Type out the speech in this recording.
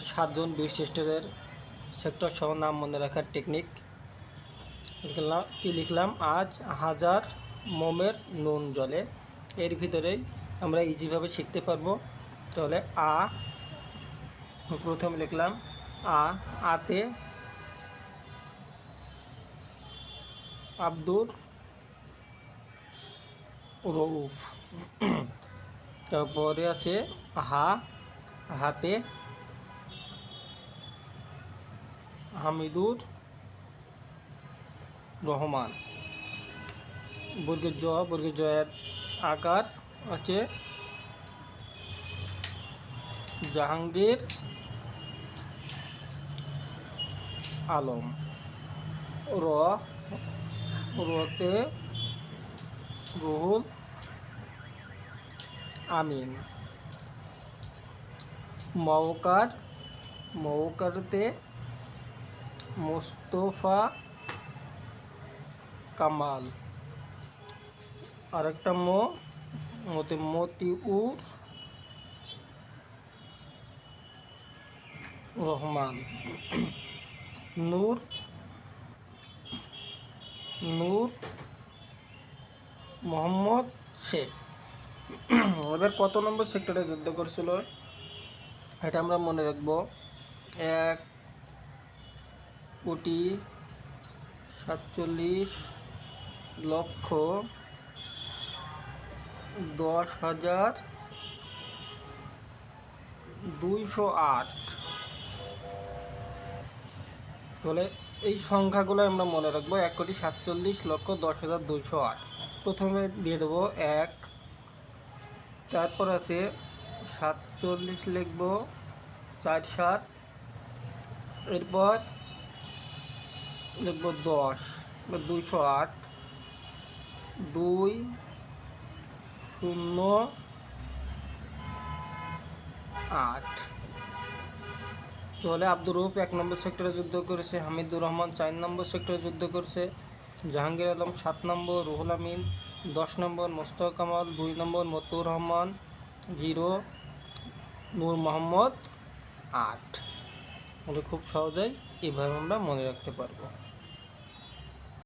সাতজন বীর শ্রেষ্ঠদের সেক্টর সহ নাম মনে রাখার টেকনিক কী লিখলাম? আজ হাজার মোমের নুন জলে। এর ভিতরেই আমরা ইজিভাবে শিখতে পারব। তাহলে আ, প্রথম লিখলাম, আ, আতে আব্দুর রউফ। তারপরে আছে হা, হাতে হামিদুর রহমান। বর্গের জ, বর্গের জয়ের আকার আছে জাহাঙ্গীর আলম। র, রতে রুহুল আমিন। মৌকার মৌকারতে মোস্তফা কামাল। আরেকটা মো, মতে, মতিউর রহমান। নূর নূর মোহাম্মদ শেখ। এবার কত নম্বর সেক্টরে যুদ্ধ করছিল? এটা আমরা মনে রাখব। এক কোটি সাতচল্লিশ লক্ষ দশ হাজার দুইশো আট। তাহলে এই সংখ্যাগুলো আমরা মনে রাখব, এক কোটি সাতচল্লিশ লক্ষ দশ হাজার দুইশো আট। প্রথমে দিয়ে দেবো এক, তারপর আছে সাতচল্লিশ লিখব, চার সাত, এরপর লিখব দশ দুইশো আট, দুই, শূন্য, আট। তাহলে আব্দুর রৌফ এক নম্বর সেক্টরে যুদ্ধ করেছে, হামিদুর রহমান চার নম্বর সেক্টরে যুদ্ধ করেছে, জাহাঙ্গীর আলম সাত নম্বর, রুহুল আমিন দশ নম্বর, মোস্তফা কামাল দুই নম্বর মতুর রহমান জিরো, নূর মোহাম্মদ আট। আমরা খুব সহজেই এভাবে আমরা মনে রাখতে পারব।